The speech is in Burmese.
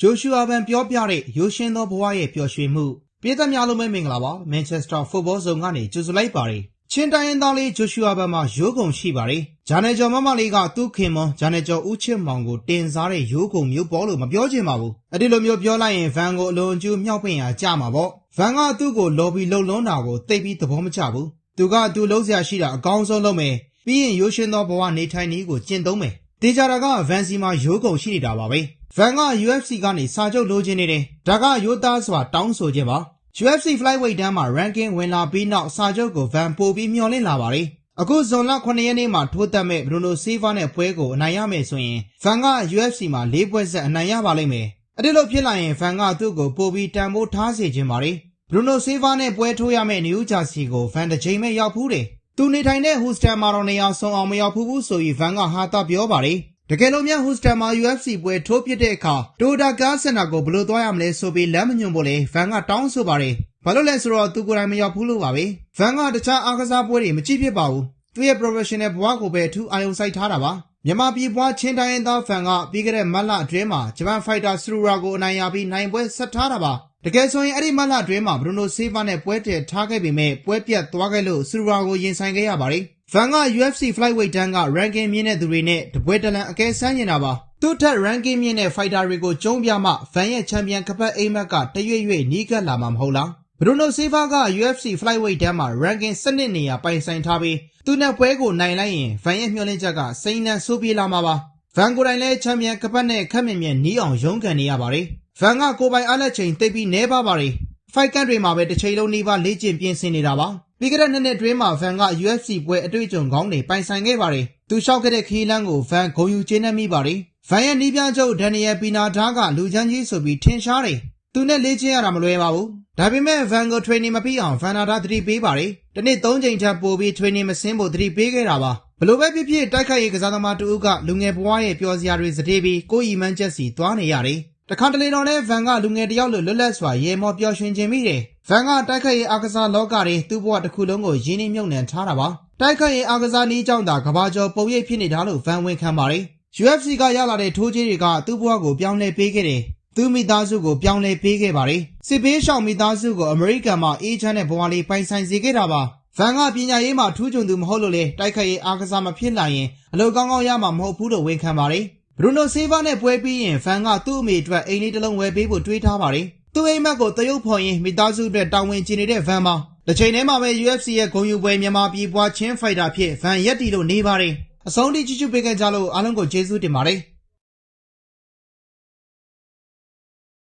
ဂျိုရှူအာဗန်ပြောပြတဲ့ ရိုးရှင်းသောဘဝရဲ့ ပျော်ရွှင်မှုပြည်သက်များလုံးပဲ မင်္ဂလာပါမန်ချက်စတာဖုတ်ဘောဇုံကနေ ကြိုဆိုလိုက်ပါတယ် ချင်းတိုင်းရင်းသားလေး ဂျိုရှူအာဗန်မှာ ရိုးကုံရှိပါတယ် ဂျာနယ်ကျော် မမလေးက သူ့ခင်မွန်ဂျာနယ်ကျော် ဦးချစ်မောင်ကို တင်စားတဲ့ ရိုးကုံမျိုးပေါ်လို့ မပြောချင်ပါဘူး အဲ့ဒီလိုမျိုး ပြောလိုက်ရင်ဗန်ကို အလွန်အကျူး မြောက်ပင်ရကြမှာပေါ့ဗန်ကသူ့ကို လော်ဘီလုံလွန်းတာကို သိပြီး သဘောမကျဘူး သူက သူလုံးစရာရှိတာ အကောင်းဆုံးလုပ်မယ် ပြီးရင် ရိုးရှင်းသောဘဝ နေထိုင်နည်းကို ကျင့်သုံးမယ် တေချာတာကဗန်စီမှာရိုးကုံရှိနေတာပါပဲဗန်က UFC ကနေစာချုပ်လိုချင်နေတယ်ဒါကရိုးသားစွာတောင်းဆိုခြင်းပါ UFC flyweight တန်းမှာ ranking ဝင်လာပြီးနောက်စာချုပ်ကိုဗန်ပို့ပြီးမျှော်လင့်လာပါတယ်အခုဇွန်လ9ရက်နေ့မှာထိုးတက်မဲ့ဘရူနိုဆီးဗာနဲ့ပွဲကိုအနိုင်ရမယ်ဆိုရင်ဗန်က UFC မှာ၄ပွဲဆက်အနိုင်ရပါလိမ့်မယ်အဲ့ဒီလိုဖြစ်လာရင်ဗန်ကသူ့ကိုပို့ပြီးတန်ဖိုးထားစေခြင်းပါတယ်ဘရူနိုဆီးဗာနဲ့ပွဲထိုးရမယ့်နယူးဂျာစီကိုဗန်တစ်ချိန်မဲ့ရောက်ဖူးတယ် သူနေထိုင်တဲ့ ဟူစတန်မှာတော့ နေရာဆုံးအောင် မရောက်ဖူးဘူးဆိုပြီး ဗန်က ဟာတာပြောပါတယ် တကယ်လို့များ ဟူစတန်မှာ UFC ပွဲထိုးပြတဲ့အခါတိုဒါကားစင်တာကို ဘယ်လိုသွားရမလဲဆိုပြီး လမ်းမညွှန်ဖို့လေဗန်က တောင်းဆိုပါတယ် ဘာလို့လဲဆိုတော့ သူကိုယ်တိုင် မရောက်ဘူးလို့ပါပဲ ဗန်က တခြားအားကစားပွဲတွေ မကြည့်ဖြစ်ပါဘူး သူရဲ့ professional ဘဝကိုပဲ အထူးအာရုံစိုက်ထားတာပါ မြန်မာပြည်ပွား ချင်းတိုင်းရင်းသားဖန်က ပြီးခဲ့တဲ့ မတ်လအတွင်းမှာ ဂျပန်ဖိုက်တာစရူရာကို အနိုင်ရပြီး နိုင်ပွဲဆက်ထားတာပါ တကယ်ဆိုရင် အဲ့ဒီမတ်လအတွင်းမှာ ဘရူနိုဆေးဗာနဲ့ ပွဲတည်ထားခဲ့ပေမဲ့ပွဲပြတ်သွားခဲ့လို့စရူရာကို ရင်ဆိုင်ခဲ့ရပါတယ်ဗန်က UFC flyweight တန်းက ranking မြင့်တဲ့သူတွေနဲ့ တပွဲတလန် အကဲဆန်းနေတာပါ သူ့ထက် ranking မြင့်တဲ့ fighter တွေကို ကျုံးပြမှဗန်ရဲ့ ချန်ပီယံကပတ်အိမ်မက်က တရွေ့ရွေ့ နီးကပ်လာမှာ မဟုတ်လား ဘရူနိုဆေးဗာက UFC flyweight တန်းမှာ ranking 12နေရာ ပိုင်ဆိုင်ထားပြီး သူနဲ့ပွဲကို နိုင်လိုက်ရင်ဗန်ရဲ့ မျှော်လင့်ချက်က စိန်နှံဆိုးပြေးလာမှာပါဗန်ကိုယ်တိုင်လည်း ချန်ပီယံကပတ်နဲ့ခက်မြင်မြင်နီးအောင် ရုန်းကန်နေရပါတယ် ဗန်ကကိုပိုင်အားလက်ချိန်သိပ်ပြီးနဲပါပါတယ်ဖိုက်ကန်တွေမှာပဲတစ်ချိန်လုံးနှီးပါလေ့ကျင့်ပြင်ဆင်နေတာပါပြီးခဲ့တဲ့နှစ်နှစ်အတွင်းမှာဗန်က UFC ပွဲအတွေ့အကြုံကောင်းတွေပိုင်ဆိုင်ခဲ့ပါတယ်သူလျှောက်ခဲ့တဲ့ခီးလန်းကိုဗန်ဂုံယူကျေးနှက်မိပါတယ်ဗန်ရဲ့နီးပြချုပ်ဒန်နီယယ်ပီနာဒါကလူချမ်းကြီးဆိုပြီးထင်ရှားတယ်သူနဲ့လေ့ကျင့်ရတာမလွယ်ပါဘူးဒါပေမဲ့ဗန်ကို training မပြီးအောင်ဗန်နာဒါသတိပေးပါတယ်ဒီနေ့၃ချိန်ထပ်ပို့ပြီး training မဆင်းဖို့သတိပေးခဲ့တာပါဘလို့ပဲဖြစ်ဖြစ်တိုက်ခိုက်ရေးကစားသမားတူဦးကလူငယ်ဘဝရဲ့ပျော်စရာတွေစတဲ့ပြီးကိုယ်ဤမှန်းချက်စီသွားနေရတယ် တခါတလေတော့လည်းဗန်ကလူငယ်တယောက်လိုလွတ်လပ်စွာရေမော်ပျော်ရွှင်ခြင်းမိတယ်။ဗန်ကတိုက်ခိုက်ရေးအားကစားလောကတွေသူ့ဘဝတစ်ခုလုံးကိုရင်းနှီးမြှုပ်နှံထားတာပါ။တိုက်ခိုက်ရေးအားကစားနည်းကြောင့်သာကဘာကျော်ပုံရိပ်ဖြစ်နေတာလို့ဗန်ဝန်ခံပါတယ်။ UFC ကရလာတဲ့ထိုးကြီးတွေကသူ့ဘဝကိုပြောင်းလဲပေးခဲ့တယ်။သူ့မိသားစုကိုပြောင်းလဲပေးခဲ့ပါတယ်။စစ်ဘေးရှောင်မိသားစုကိုအမေရိကန်မှာအေးချမ်းတဲ့ဘဝလေးပိုင်ဆိုင်စေခဲ့တာပါ။ဗန်ကပညာရေးမှာထူးချွန်သူမဟုတ်လို့လေတိုက်ခိုက်ရေးအားကစားမဖြစ်လာရင်အလုပ်ကောင်းကောင်းရမှာမဟုတ်ဘူးလို့ဝန်ခံပါတယ်။ ဘရူနိုဆေးဗာနဲ့ပွဲပြီးရင် ဖန်က သူ့အမေအတွက် အိမ်လေးတစ်လုံးဝယ်ပေးဖို့ တွေးထားပါတယ်။သူ့အိမ်မက်ကိုတရုတ်ဖော်ရင်မိသားစုအတွက် တာဝန်ကျင်နေတဲ့ဗန်ပါ။တစ်ချိန်တည်းမှာပဲ UFC ရဲ့ ဂုံယူပွဲမြန်မာပြည်ပွား ချင်းဖိုက်တာဖြစ်ဗန်ရက်တီလို့ နေပါတယ်။အဆုံးထိ ကြည့်ရှုပေးကြလို့ အားလုံးကို ကျေးဇူးတင်ပါတယ်။